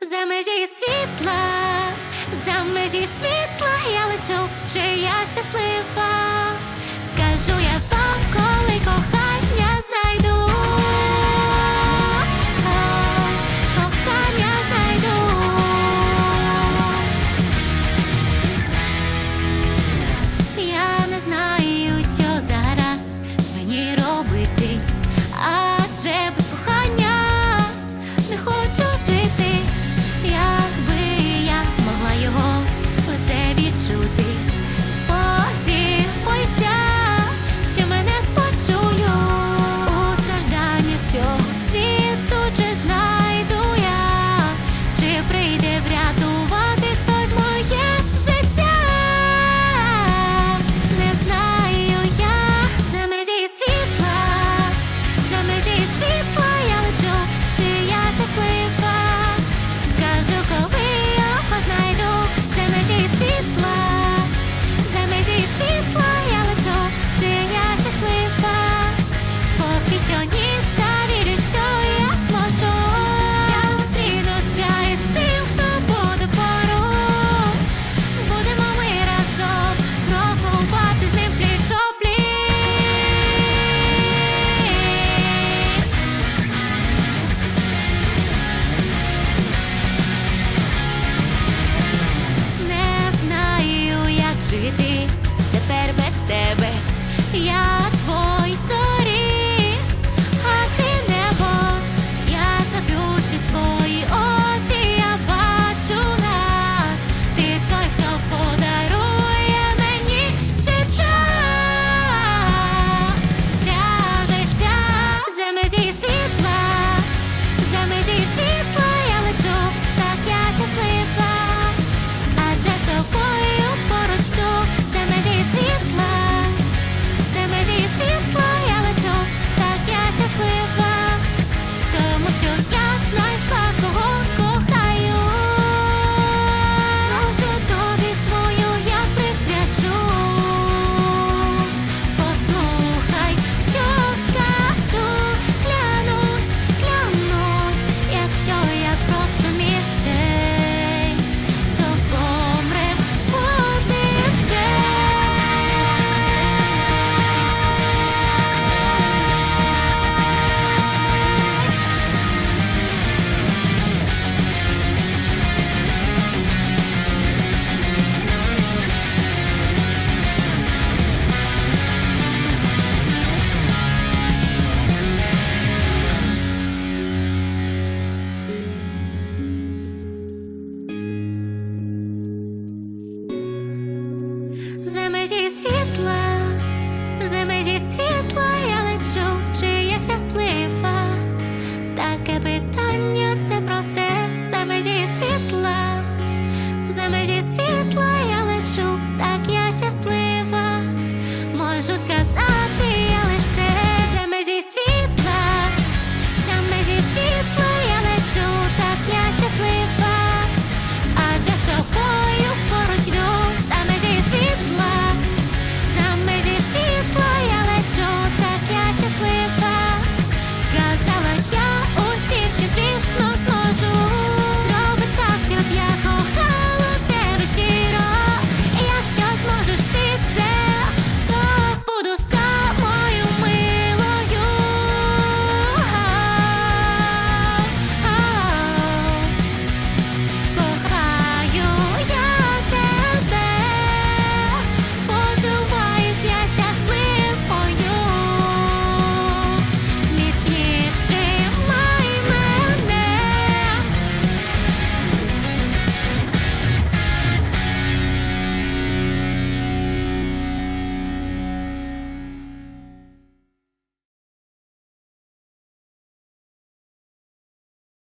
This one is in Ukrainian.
За межі світла, за межі світла я лечу, чи я щаслива. Що скажеш?